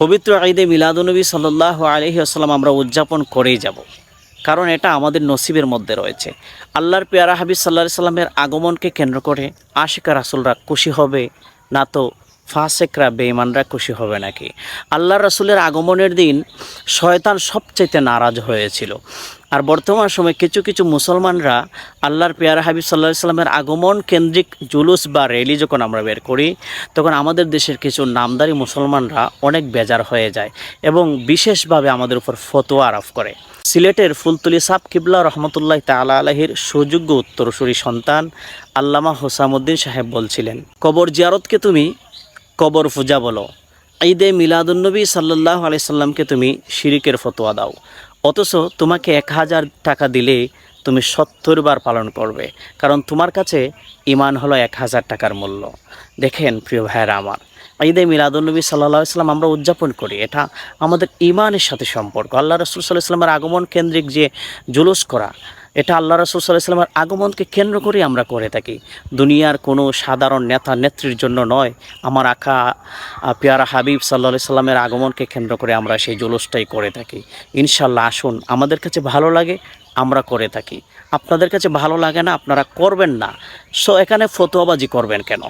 পবিত্র ঈদে মিলাদনবী সাল্লাহ আলহি আসসালাম আমরা উদযাপন করেই যাব। কারণ এটা আমাদের নসিবের মধ্যে রয়েছে। আল্লাহর পেয়ারা হাবিব সাল্লাহ সাল্লামের আগমনকে কেন্দ্র করে আশিকা রাসুলরা খুশি হবে, না তো ফাসেকরা বেঈমানরা খুশি হবে নাকি? আল্লাহ রাসুলের আগমনের দিন শয়তান সবচাইতে নারাজ হয়েছিল। আর বর্তমান সময়ে কিছু কিছু মুসলমানরা আল্লাহর পেয়ারা হাবিব সাল্লাহ সাল্লামের আগমন কেন্দ্রিক জুলুস বা র্যালি যখন আমরা বের করি, তখন আমাদের দেশের কিছু নামদারি মুসলমানরা অনেক বেজার হয়ে যায় এবং বিশেষভাবে আমাদের উপর ফতোয়া আরোপ করে। সিলেটের ফুলতুলি সাব কিবলা রহমতুল্লাহ তালা আলহির সুযোগ্য উত্তরসূরি সন্তান আল্লামা হোসামুদ্দিন সাহেব বলছিলেন, কবর জিয়ারতকে তুমি কবর পূজা বলো। ঈদে মিলাদুন্নবী সাল্লাহ আলাইসাল্লামকে তুমি শিরিকের ফতোয়া দাও। অথচ তোমাকে এক হাজার টাকা দিলে তুমি সত্তর বার পালন করবে, কারণ তোমার কাছে ইমান হলো এক হাজার টাকার মূল্য। দেখেন প্রিয় ভাইয়েরা আমার, ঈদে মিলাদুল্নবী সাল্লাহ সাল্লাম আমরা উদযাপন করি। এটা আমাদের ইমানের সাথে সম্পর্ক। আল্লাহ রসুল সাল্লাহ সাল্লামের আগমন কেন্দ্রিক যে জুলুস করা এটা আল্লাহ রসুল সাল্লাহ আগমনকে কেন্দ্র করে আমরা করে থাকি। দুনিয়ার কোনো সাধারণ নেতা নেত্রীর জন্য নয়, আমার আঁকা পেয়ারা হাবিব সাল্লাহ সাল্লামের আগমনকে কেন্দ্র করে আমরা সেই জুলুসটাই করে থাকি। ইনশাল্লাহ আসুন, আমাদের কাছে ভালো লাগে, আমরা করে থাকি। আপনাদের কাছে ভালো লাগে না, আপনারা করবেন না। সো এখানে ফতোয়াবাজি করবেন কেন?